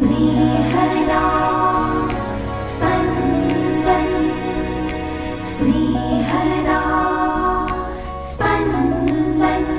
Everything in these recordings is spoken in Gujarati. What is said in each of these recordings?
स्नेहदा स्पन्दन् स्नेहदा स्पन्दन्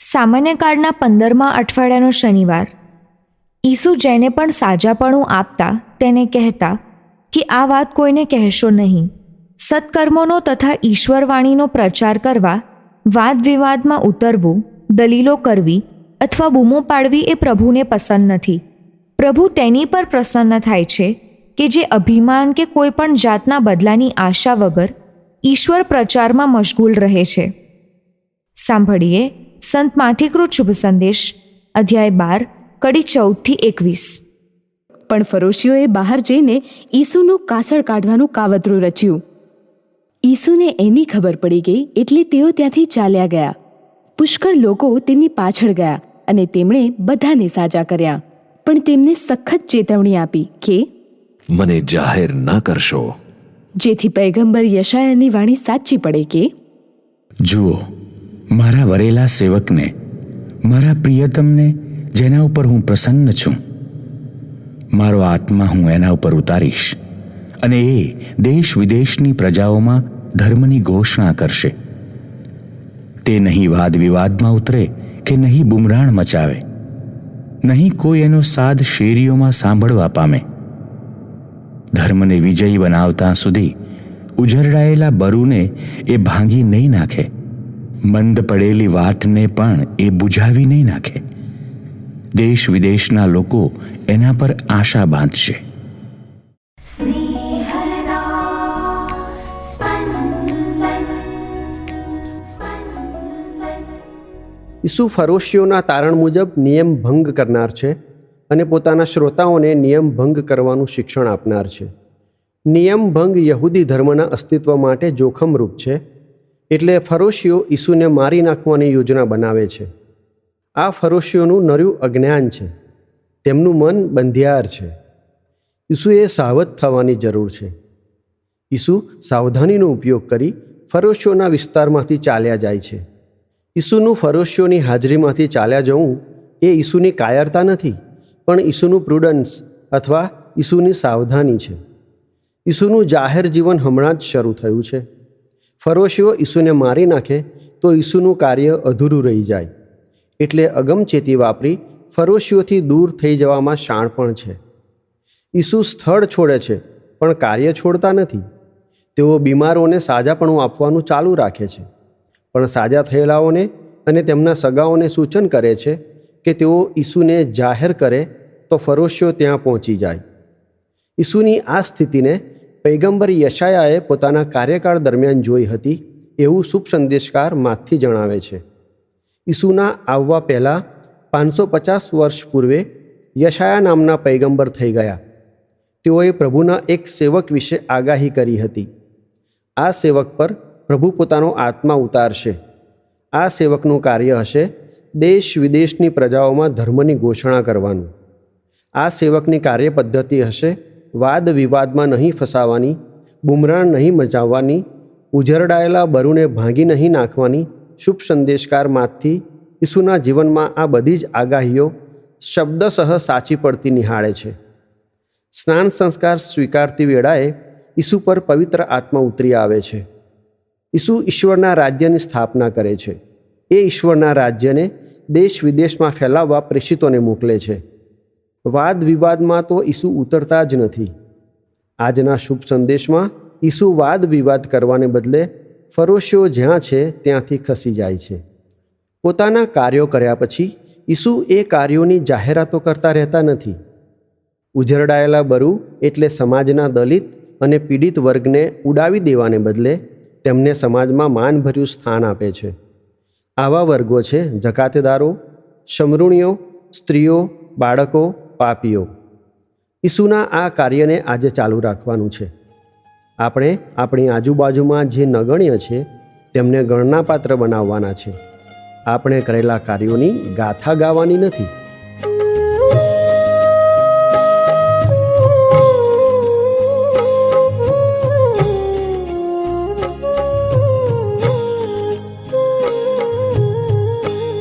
સામાન્ય કાળના પંદરમા અઠવાડિયાનો શનિવાર ઈસુ જેને પણ સાજાપણું આપતા તેને કહેતા કે આ વાત કોઈને કહેશો નહીં. સત્કર્મોનો તથા ઈશ્વરવાણીનો પ્રચાર કરવા વાદ વિવાદમાં ઉતરવું, દલીલો કરવી અથવા બૂમો પાડવી એ પ્રભુને પસંદ નથી. પ્રભુ તેની પર પ્રસન્ન થાય છે કે જે અભિમાન કે કોઈ પણ જાતના બદલાની આશા વગર ઈશ્વર પ્રચારમાં મશગુલ રહે છે. સાંભળીએ સંત માથિકૃત શુભ સંદેશ, અધ્યાય બાર, કડી ચૌદથી એકવીસ. પણ ફરોશીઓએ બહાર જઈને ઈસુનું કાસળ કાઢવાનું કાવતરું રચ્યું. ઈસુને એની ખબર પડી ગઈ એટલે તેઓ ત્યાંથી ચાલ્યા ગયા. પુષ્કળ લોકો તેમની પાછળ ગયા અને તેમણે બધાને સાજા કર્યા. પણ તેમને સખત ચેતવણી આપી કે મને જાહેર ન કરશો. જેથી પૈગંબર યશાયાની વાણી સાચી પડે કે જુઓ મારા વરેલા સેવકને મારા પ્રિયતમને જેના ઉપર હું પ્રસન્ન છું મારો આત્મા હું એના ઉપર ઉતારીશ અને એ દેશ વિદેશની પ્રજાઓમાં ધર્મની ઘોષણા કરશે. તે નહીં વાદ વિવાદમાં ઉતરે કે નહીં બુમરાણ મચાવે, નહીં કોઈ એનો સાદ શેરીઓમાં સાંભળવા પામે. ધર્મને વિજયી બનાવતા સુધી ઉજરડાયેલા બરુને એ ભાંગી નહીં નાખે, મંદ પડેલી વાતને પણ એ બુઝાવી નહીં નાખે. દેશ વિદેશના લોકો એના પર આશા બાંધશે. ઈસુ ફરોશીઓના તારણ મુજબ નિયમ ભંગ કરનાર છે અને પોતાના શ્રોતાઓને નિયમ ભંગ કરવાનું શિક્ષણ આપનાર છે. નિયમ ભંગ યહૂદી ધર્મના અસ્તિત્વ માટે જોખમરૂપ છે. એટલે ફરોશીઓ ઈસુને મારી નાખવાની યોજના બનાવે છે. આ ફરોશીઓનું નર્યું અજ્ઞાન છે. તેમનું મન બંધિયાર છે. ઈસુએ સાવધ થવાની જરૂર છે. ઈસુ સાવધાનીનો ઉપયોગ કરી ફરોશીઓના વિસ્તારમાંથી ચાલ્યા જાય છે. ઈસુનું ફરોશીઓની હાજરીમાંથી ચાલ્યા જવું એ ઈસુની કાયરતા નથી, પણ ઈસુનું પ્રુડન્સ અથવા ઈસુની સાવધાની છે. ઈસુનું જાહેર જીવન હમણાં જ શરૂ થયું છે. ફરોશીઓ ઈસુને મારી નાખે તો ઈસુનું કાર્ય અધૂરું રહી જાય. એટલે અગમચેતી વાપરી ફરોશીઓથી દૂર થઈ જવામાં શાણ પણ છે. ઈસુ સ્થળ છોડે છે, પણ કાર્ય છોડતા નથી. તેઓ બીમારોને સાજાપણું આપવાનું ચાલુ રાખે છે. પણ સાજા થયેલાઓને અને તેમના સગાઓને સૂચન કરે છે કે તેઓ ઈસુને જાહેર કરે તો ફરોશીઓ ત્યાં પહોંચી જાય. ઈસુની આ સ્થિતિને પૈગંબર યશાયાએ પોતાના કાર્યકાળ દરમિયાન જોઈ હતી, એવું શુભ સંદેશકાર માથી જણાવે છે. ઈસુના આવવા પહેલાં પાંચસો પચાસ વર્ષ પૂર્વે યશાયા નામના પૈગંબર થઈ ગયા. તેઓએ પ્રભુના એક સેવક વિશે આગાહી કરી હતી. આ સેવક પર પ્રભુ પોતાનો આત્મા ઉતારશે. આ સેવકનું કાર્ય હશે દેશ વિદેશની પ્રજાઓમાં ધર્મની ઘોષણા કરવાનું. આ સેવકની કાર્ય પદ્ધતિ હશે વાદ વિવાદમાં નહીં ફસાવાની, બુમરાણ નહીં મચાવવાની, ઉજરડાયેલા બરુને ભાંગી નહીં નાખવાની શુભ સંદેશકારમાંથી ઈસુના જીવનમાં આ બધી જ આગાહીઓ શબ્દસહ સાચી પડતી નિહાળે છે. સ્નાન સંસ્કાર સ્વીકારતી વેળાએ ઈસુ પર પવિત્ર આત્મા ઉતરી આવે છે. ઈસુ ઈશ્વરના રાજ્યની સ્થાપના કરે છે. એ ઈશ્વરના રાજ્યને દેશ વિદેશમાં ફેલાવવા પ્રેષિતોને મોકલે છે. વાદ વિવાદમાં તો ઈસુ ઉતરતા જ નથી. આજના શુભ સંદેશમાં ઈસુ વાદ વિવાદ કરવાને બદલે ફરોશીઓ જ્યાં છે, ત્યાંથી ખસી જાય છે. પોતાના કાર્યો કર્યા પછી ઈસુ એ કાર્યોની જાહેરાતો કરતા રહેતા નથી. ઉજરડાયેલા બરુ એટલે સમાજના દલિત અને પીડિત વર્ગને ઉડાવી દેવાને બદલે તેમને સમાજમાં માનભર્યું સ્થાન આપે છે. આવા વર્ગો છે જકાતદારો, શમરૂણીઓ, સ્ત્રીઓ, બાળકો, પાપીઓ. ઈસુના આ કાર્યને આજે ચાલુ રાખવાનું છે. આપણે આપણી આજુબાજુમાં જે નગણ્ય છે, તેમને ગણના પાત્ર બનાવવાના છે. આપણે કરેલા કાર્યોની ગાથા ગાવાની નથી.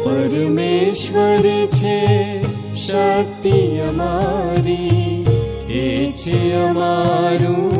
પરમેશ્વર છે શક્તિ અમારી, એ છે અમારું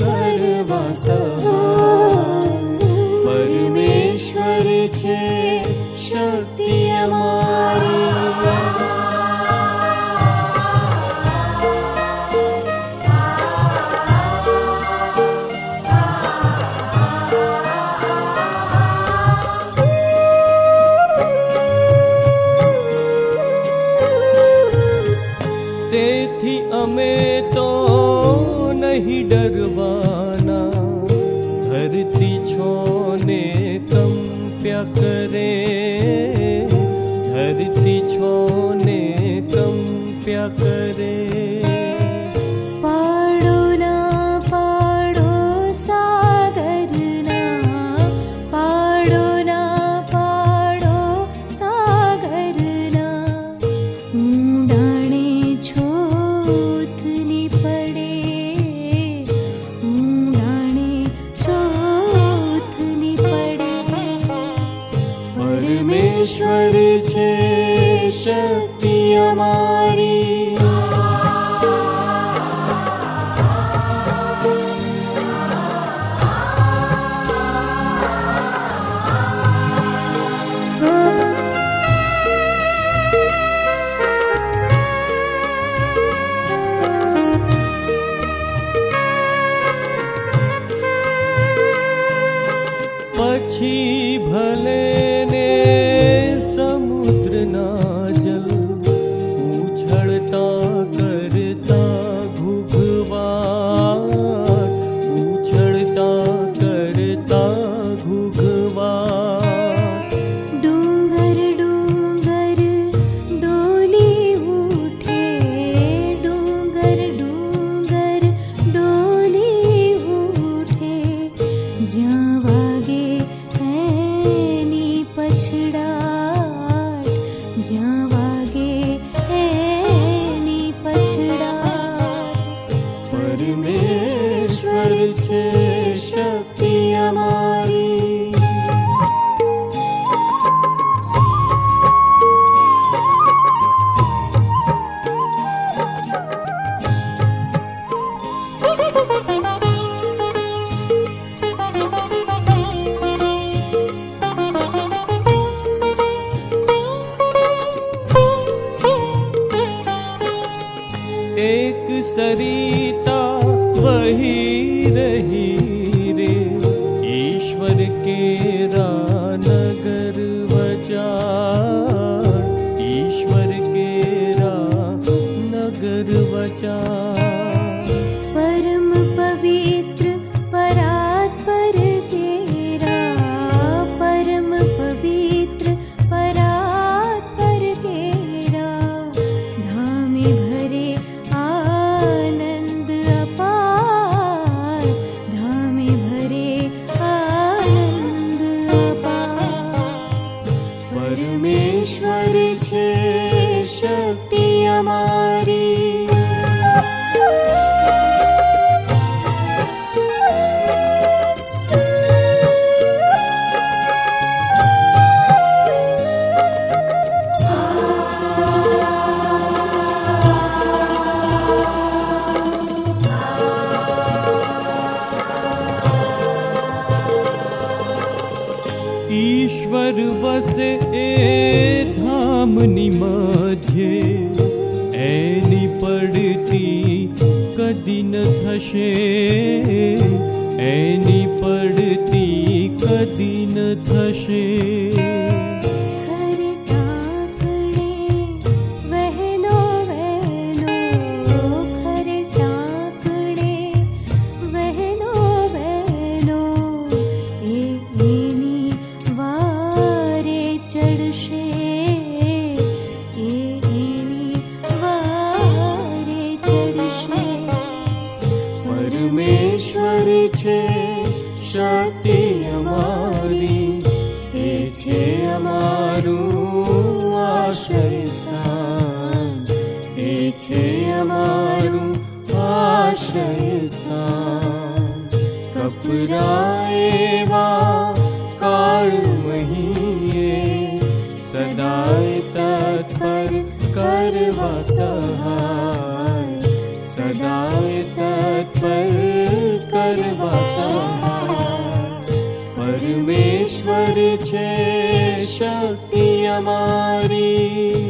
सर्व परमेश्वर छे शक्ति નહીં ડરવાના ધરતી છોને તમ પ્યા કરે ધરતી છોને તમ પ્યા કરે છે શક્તિ અમારી. रही ईश्वर वसे ए धमनि माध्ये एनी पडति कदी न थशे एनी पडति कदी न थशे પરમેશ્વર છે શક્તિ અમારી એ मेश्वर शक्ति अली हे छे अु आश्रय स्थाय स्थापुरावाहि સદાય તત્પર કરવા સહાય છે શક્તિ અમારી.